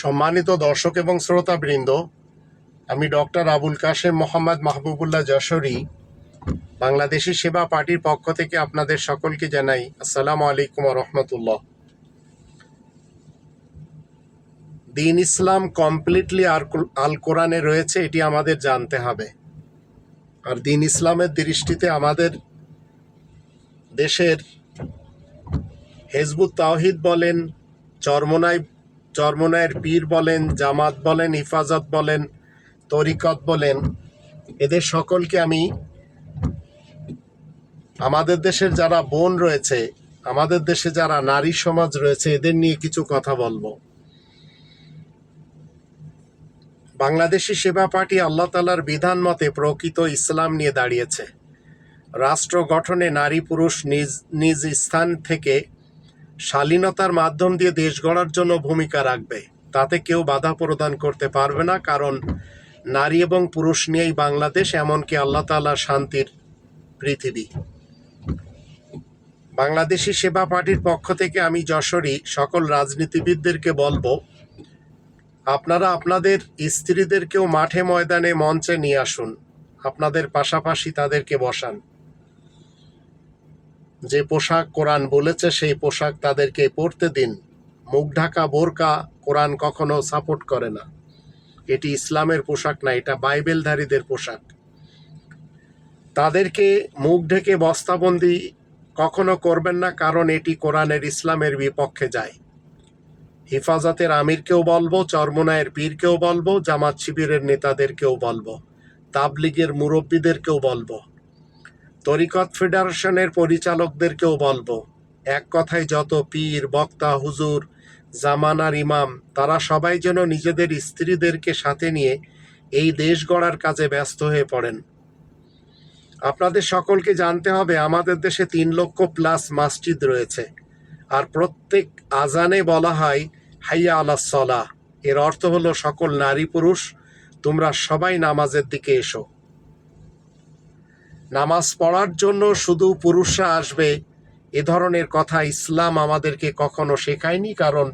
সম্মানিত দর্শক এবং শ্রোতাবৃন্দ, আমি ডক্টর আবুল কাশেম মোহাম্মদ মাহবুবুল্লাহ যশোরী, বাংলাদেশি সেবা পার্টির পক্ষ থেকে আপনাদের সকলকে জানাই আসসালামু আলাইকুম রহমতুল্লাহ। দিন ইসলাম কমপ্লিটলি আল কোরআনে রয়েছে, এটি আমাদের জানতে হবে। আর দিন ইসলামের দৃষ্টিতে আমাদের দেশের হেজবুত তাওহিদ বলেন, চরমনাই চরমনায়ের পীর বলেন, জামাত বলেন, হিফাজত বলেন, তরিকত বলেন, এদের সকলকে আমি, আমাদের দেশের যারা বোন রয়েছে, আমাদের দেশে যারা নারী সমাজ রয়েছে, এদের নিয়ে কিছু কথা বলব। বাংলাদেশি সেবা পার্টি আল্লাহ তালার বিধান মতে প্রকৃত ইসলাম নিয়ে দাঁড়িয়েছে। রাষ্ট্র গঠনে নারী পুরুষ নিজ নিজ স্থান থেকে শালীনতার মাধ্যম দিয়ে দেশ গড়ার জন্য ভূমিকা রাখবে। তাতে কেউ বাধা প্রদান করতে পারবে না, কারণ নারী এবং পুরুষ নিয়েই বাংলাদেশ, এমনকি আল্লাহ তালা শান্তির পৃথিবী। বাংলাদেশি সেবা পার্টির পক্ষ থেকে আমি যশোরী সকল রাজনীতিবিদদেরকে বলব, আপনারা আপনাদের স্ত্রীদেরকেও মাঠে ময়দানে মঞ্চে নিয়ে আসুন। আপনাদের পাশাপাশি তাদেরকে বসান। যে পোশাক কোরআন বলেছে, সেই পোশাক তাদেরকে পরতে দিন। মুখ ঢাকা, বোরকা কোরআন কখনো সাপোর্ট করে না। এটি ইসলামের পোশাক না, এটা বাইবেলধারীদের পোশাক। তাদেরকে মুখ ঢেকে বস্তাবন্দি কখনো করবেন না, কারণ এটি কোরআনের ইসলামের বিপক্ষে যায়। হেফাজতের আমিরকেও বলব, চরমনায়ের পীরকেও বলব, জামাত শিবিরের নেতাদেরকেও বলব, তাবলিগের মুরব্বীদেরকেও বলব। তরিকত ফেডারেশনের পরিচালকদেরকেও বলব, এক কথায় যত পীর, বক্তা, হুজুর, জামানার ইমাম, তারা সবাই যেন নিজেদের স্ত্রীদেরকে সাথে নিয়ে এই দেশ গড়ার কাজে ব্যস্ত হয়ে পড়েন। আপনাদের সকলকে জানতে হবে, আমাদের দেশে তিন লক্ষ প্লাস মসজিদ রয়েছে। আর প্রত্যেক আজানে বলা হয়, হাইয়া আলা সলা এর অর্থ হলো, সকল নারী পুরুষ, তোমরা সবাই নামাজের দিকে এসো। নামাজ পড়ার জন্য শুধু পুরুষরা আসবে, এ ধরনের কথা ইসলাম আমাদেরকে কখনো শেখায়নি, কারণ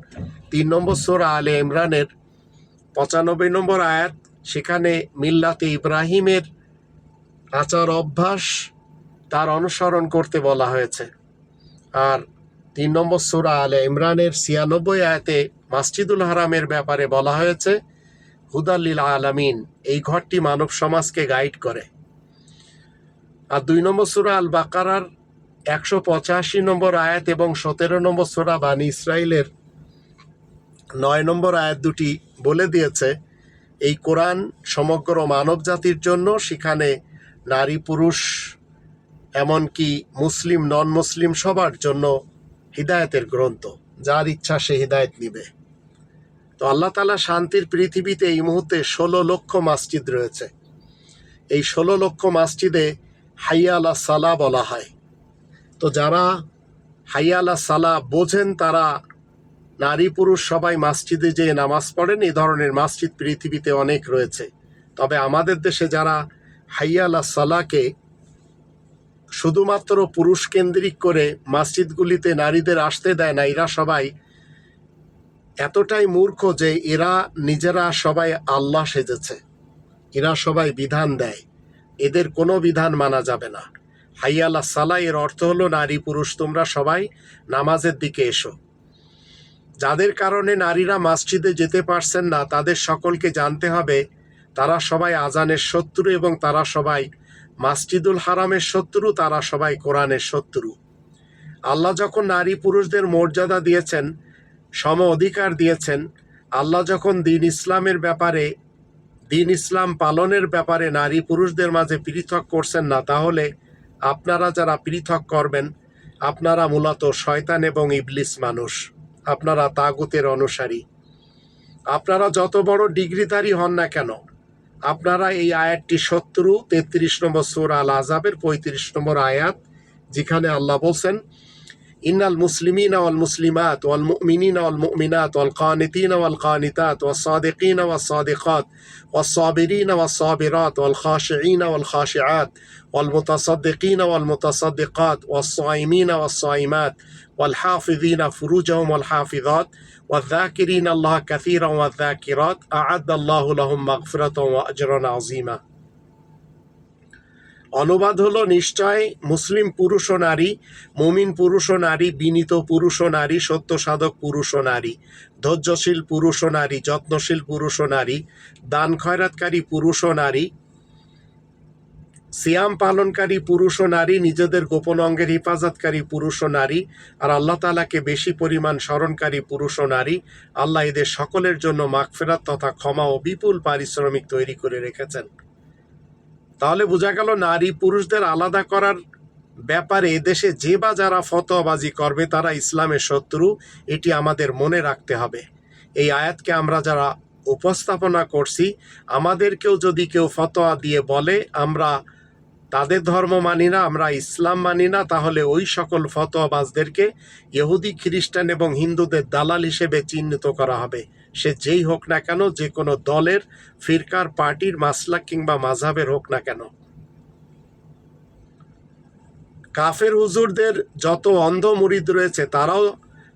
তিন নম্বর সোরা আলে ইমরানের পঁচানব্বই নম্বর আয়াত, সেখানে মিল্লাতে ইব্রাহিমের আচার অভ্যাস তার অনুসরণ করতে বলা হয়েছে। আর তিন নম্বর সোরা আলে ইমরানের ছিয়ানব্বই আয়াতে মাসজিদুল হারামের ব্যাপারে বলা হয়েছে হুদাল্লিল আলামিন, এই ঘরটি মানব সমাজকে গাইড করে। আর দুই নম্বর সুরা আল বাকারার একশো পঁচাশি নম্বর আয়াত এবং সতেরো নম্বর সুরা বানী ইসরায়েলের নয় নম্বর আয়াত দুটি বলে দিয়েছে, এই কোরআন সমগ্র মানব জাতির জন্য সেখানে নারী, পুরুষ, এমনকি মুসলিম নন মুসলিম সবার জন্য হিদায়তের গ্রন্থ। যার ইচ্ছা সে হিদায়ত নিবে। তো আল্লাহ তালা শান্তির পৃথিবীতে এই মুহূর্তে ষোলো লক্ষ মসজিদ রয়েছে। এই ষোলো লক্ষ মসজিদে হাইয়া আলা সালা বলা হয়। তো যারা হাইয়া আলা সালা বোঝেন, তারা নারী পুরুষ সবাই মসজিদে যে নামাজ পড়েন। এই ধরনের মসজিদ পৃথিবীতে অনেক রয়েছে। তবে আমাদের দেশে যারা হাইয়া আলা সালাকে শুধুমাত্র পুরুষ কেন্দ্রিক করে মসজিদগুলিতে নারীদের আসতে দেয় না, এরা সবাই এতটাই মূর্খ যে এরা নিজেরা সবাই আল্লাহ সেজেছে। এরা সবাই বিধান দেয়। এদের কোনো বিধান মানা যাবে না। হাইয়াল্লা সালা এর অর্থ হলো, নারী পুরুষ, তোমরা সবাই নামাজের দিকে এসো। যাদের কারণে নারীরা মসজিদে যেতে পারছেন না, তাদের সকলকে জানতে হবে, তারা সবাই আজানের শত্রু এবং তারা সবাই মাসজিদুল হারামের শত্রু, তারা সবাই কোরআনের শত্রু। আল্লাহ যখন নারী পুরুষদের মর্যাদা দিয়েছেন, সম অধিকার দিয়েছেন, আল্লাহ যখন দিন ইসলামের ব্যাপারে দিন ইসলাম পালনের ব্যাপারে নারী পুরুষদের মাঝে পৃথক করছেন না, তাহলে আপনারা যারা পৃথক করবেন, আপনারা মূলত শয়তান এবং ইবলিস মানুষ। আপনারা তাগুতের অনুসারী। আপনারা যত বড় ডিগ্রিধারী হন না কেন, আপনারা এই আয়াতটি শত্রু তেত্রিশ নম্বর সোর আল আজাবের পঁয়ত্রিশ নম্বর আয়াত, যেখানে আল্লাহ বলছেন إن المسلمين والمسلمات والمؤمنين والمؤمنات والقانتين والقانتات والصادقين والصادقات والصابرين والصابرات والخاشعين والخاشعات والمتصدقين والمتصدقات والصائمين والصائمات والحافظين فروجهم والحافظات والذاكرين الله كثيرا والذاكرات أعد الله لهم مغفرة وأجرا عظيما অনুবাদ হলো নিশ্চয় মুসলিম পুরুষ ও নারী মুমিন পুরুষ ও নারী বিনীত পুরুষ ও নারী সত্য সাধক পুরুষ ও নারী ধৈর্যশীল পুরুষ ও নারী যত্নশীল পুরুষ ও নারী দান খয়রাতকারী পুরুষ ও নারী সিয়াম পালনকারী পুরুষ ও নারী নিজেদের গোপন অঙ্গের হেফাজতকারী পুরুষ ও নারী আর আল্লাহ তালাকে বেশি পরিমাণ স্মরণকারী পুরুষ ও নারী আল্লাহ এদের সকলের জন্য মাগফেরাত তথা ক্ষমা ও বিপুল পারিশ্রমিক তৈরি করে রেখেছেন তাহলে বোঝা গেল নারী পুরুষদের আলাদা করার ব্যাপারে এদেশে যে বা যারা ফতোয়াবাজি করবে, তারা ইসলামের শত্রু। এটি আমাদের মনে রাখতে হবে। এই আয়াতকে আমরা যারা উপস্থাপনা করছি, আমাদেরকেও যদি কেউ ফতোয়া দিয়ে বলে, আমরা তাদের ধর্ম মানি না, আমরা ইসলাম মানি না, তাহলে ওই সকল ফতোয়াবাজদেরকে ইহুদি, খ্রিস্টান এবং হিন্দুদের দালাল হিসেবে চিহ্নিত করা হবে। সে যেই হোক না কেন, যে কোনো দলের, ফিরকার পার্টির, মাসলাক কিংবা মাঝাবের হোক না কেন। কাফের হুজুরদের যত অন্ধ মুরিদ রয়েছে, তারাও,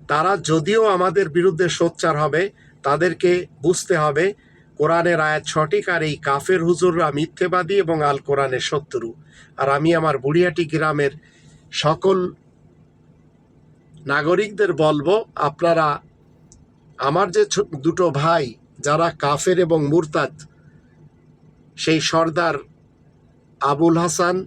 তারা যদিও আমাদের বিরুদ্ধে সোচ্চার হবে, তাদেরকে বুঝতে হবে, কোরআনের আয়াত সঠিক আর এই কাফের হুজুররা মিথ্যেবাদী এবং আল কোরআনের শত্রু। আর আমি আমার বুড়িয়াটি গ্রামের সকল নাগরিকদের বলব, আপনারা আমার যে দুটো ভাই, যারা কাফের এবং মুরতাদ, সেই সর্দার আবুল হাসান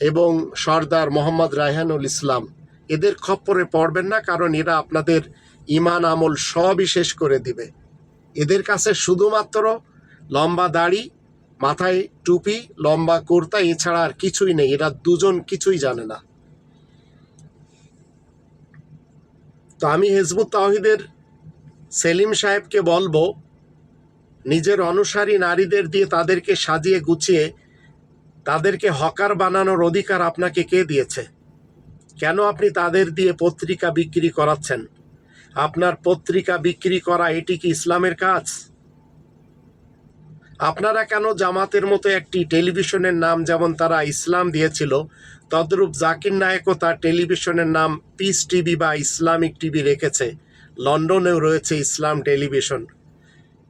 এবং সর্দার মোহাম্মদ রায়হানুল ইসলাম। এদের খপ্পরে পড়বেন না, কারণ এরা আপনাদের ইমান আমল সবই শেষ করে দিবে। এদের কাছে শুধুমাত্র লম্বা দাড়ি, মাথায় টুপি, লম্বা কুর্তা, এছাড়া আর কিছুই নেই। এরা দুজন কিছুই জানে না। তো আমি হেজবুত তাহিদের সেলিম সাহেবকে বলব, নিজের অনুসারী নারীদের দিয়ে তাদেরকে সাজিয়ে গুছিয়ে তাদেরকে হকার বানানোর অধিকার আপনাকে কে দিয়েছে? কেন আপনি তাদের দিয়ে পত্রিকা বিক্রি করাচ্ছেন? আপনার পত্রিকা বিক্রি করা এটি কি ইসলামের কাজ? আপনারা কেন জামাতের মতো একটি টেলিভিশনের নাম যেমন তারা ইসলাম দিয়েছিল, তদ্রূপ জাকির নায়কও তার টেলিভিশনের নাম পিস টিভি বা ইসলামিক টিভি রেখেছে। লন্ডনেও রয়েছে ইসলাম টেলিভিশন।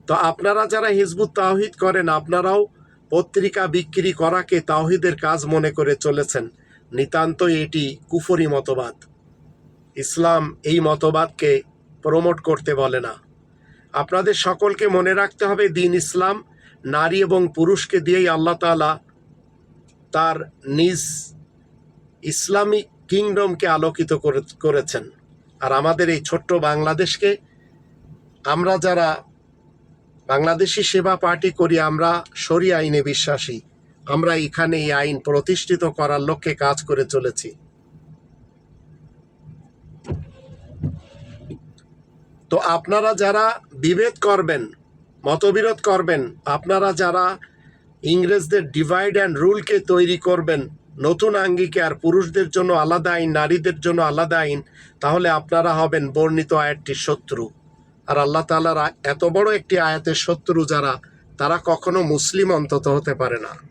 তো আপনারা যারা হিজবুত তাওহিদ করেন, আপনারাও পত্রিকা বিক্রি করাকে তাওহিদের কাজ মনে করে চলেছেন। নিতান্তই এটি কুফরি মতবাদ। ইসলাম এই মতবাদকে প্রমোট করতে বলে না। আপনাদের সকলকে মনে রাখতে হবে, দিন ইসলাম নারী এবং পুরুষকে দিয়েই আল্লাহ তাআলা তার নিজ ইসলামিক কিংডমকে আলোকিত করে- করেছেন। আর আমাদের এই ছোট্ট বাংলাদেশকে আমরা যারা বাংলাদেশি সেবা পার্টি করি, আমরা সরি আইনে বিশ্বাসী। আমরা এখানে এই আইন প্রতিষ্ঠিত করার লক্ষ্যে কাজ করে চলেছি। তো আপনারা যারা বিভেদ করবেন, মতবিরোধ করবেন, আপনারা যারা ইংরেজদের ডিভাইড অ্যান্ড রুলকে তৈরি করবেন নতুন আঙ্গিকে আর পুরুষদের জন্য আলাদা আইন, নারীদের জন্য আলাদা আইন, তাহলে আপনারা হবেন বর্ণিত আয়াতটির শত্রু। আর আল্লাহ তালার এত বড় একটি আয়াতের শত্রু যারা, তারা কখনো মুসলিম অন্তত হতে পারে না।